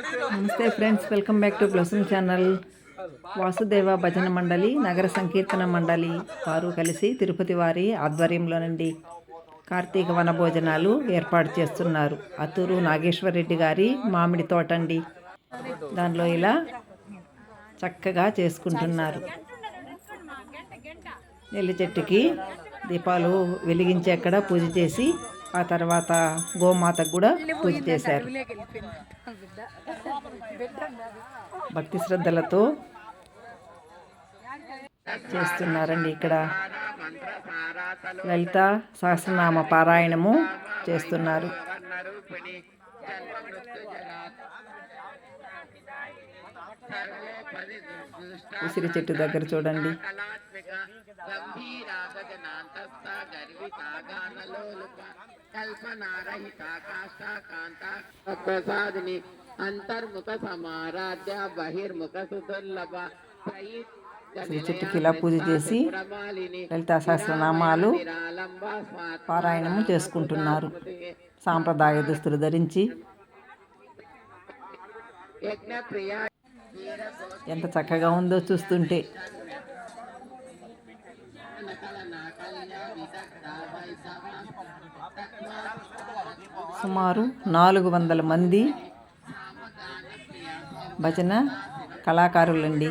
నమస్తే friends welcome back to blossom channel. Vasudeva Bhajana Mandali నగర సంకీర్తన మండలి వారు కలిసి తిరుపతి వారి ఆధ్వర్యంలోనండి కార్తీక వన భోజనాలు ఏర్పాటు చేస్తున్నారు. అత్తూరు నాగేశ్వరరెడ్డి గారి మామిడి తోట అండి. దానిలో ఇలా చక్కగా చేసుకుంటున్నారు. నెల్లి చెట్టుకి దీపాలు వెలిగించి అక్కడ పూజ చేసి ఆ తర్వాత గోమాతకు కూడా పూజ చేశారు. భక్తి శ్రద్ధలతో చేస్తున్నారండి ఇక్కడ. లలిత సహస్రనామ పారాయణము చేస్తున్నారు. ఉసిరి చెట్టు దగ్గర చూడండి. అంతర్ముఖ సమారాధ్య బహిర్ముఖ సుదుర్లభ ఉసిరి చెట్టుకి ఇలా పూజ చేసి లలితా సహస్రనామాలు పారాయణము చేసుకుంటున్నారు. సాంప్రదాయ దుస్తులు ధరించి. యజ్ఞ ప్రియ ఎంత చక్కగా ఉందో చూస్తుంటే. సుమారు నాలుగు వందల మంది భజన కళాకారులండి.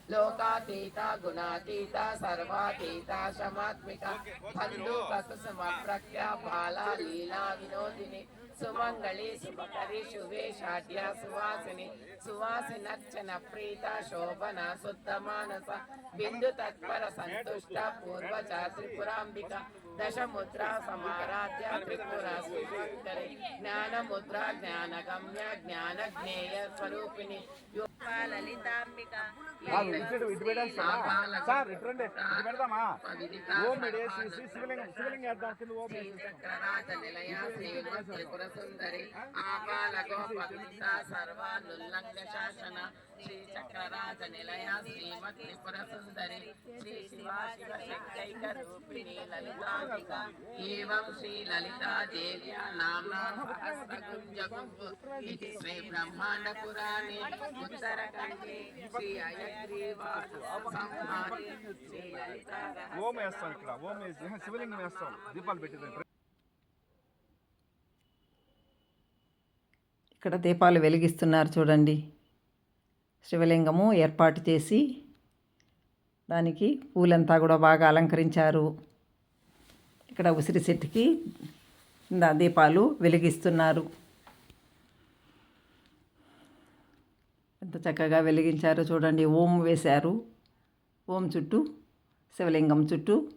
లోకాతీత గుణాతీత సర్వాతీత శమాత్మిక బంధు ప్రసుమ ప్రఖ్యా బాల లీలా వినోదిని సుమంగళి శుభకరి శుభే షాఢ్య సువాసిని సువాసినర్చన ప్రీత శోభన శుద్ధ మానస బిందు తత్పర సంతుష్ట పూర్వజ త్రిపురాంబిక దశముద్ర సమారాధ్య త్రిపుర సుశంకరి జ్ఞాన ముద్ర జ్ఞాన జ్ఞేయ స్వరూపిణి సార్. ఇటు రండి. ఇటు పెడదామా? ఓం మెడేసి శ్రీ శివలింగం శివలింగం వేద్దాం కింద ఓం వేసి చక్రరాజ నిలయ శ్రీమ త్రిపుర సుందరి ఆపాల గోపవిత సర్వానుల్లంఘ శాసన. శ్రీ చక్రరాజ నిలయ శ్రీమ త్రిపుర సుందరి. శ్రీ శివా శివ శక్తైక రూపిణి లలితాంబిక. ఏవం శ్రీ లలితా దేవ్యా నామ్నా సహస్రగుంజగుం ఇది శ్రీ బ్రహ్మాండ పురాణే. ఓం వేస్తాం ఇక్కడ ఓం శివలింగం వేస్తాం. దీపాలు ఇక్కడ దీపాలు వెలిగిస్తున్నారు చూడండి. శివలింగము ఏర్పాటు చేసి దానికి పూలంతా కూడా బాగా అలంకరించారు. ఇక్కడ ఉసిరి చెట్టుకి దీపాలు వెలిగిస్తున్నారు. ఎంత చక్కగా వెలిగించారో చూడండి. ఓం వేశారు. ఓం చుట్టూ శివలింగం చుట్టూ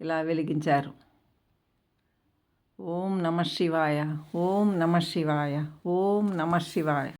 ఇలా వెలిగించారు. ఓం నమ శివాయ. ఓం నమ శివాయ. ఓం నమ శివాయ.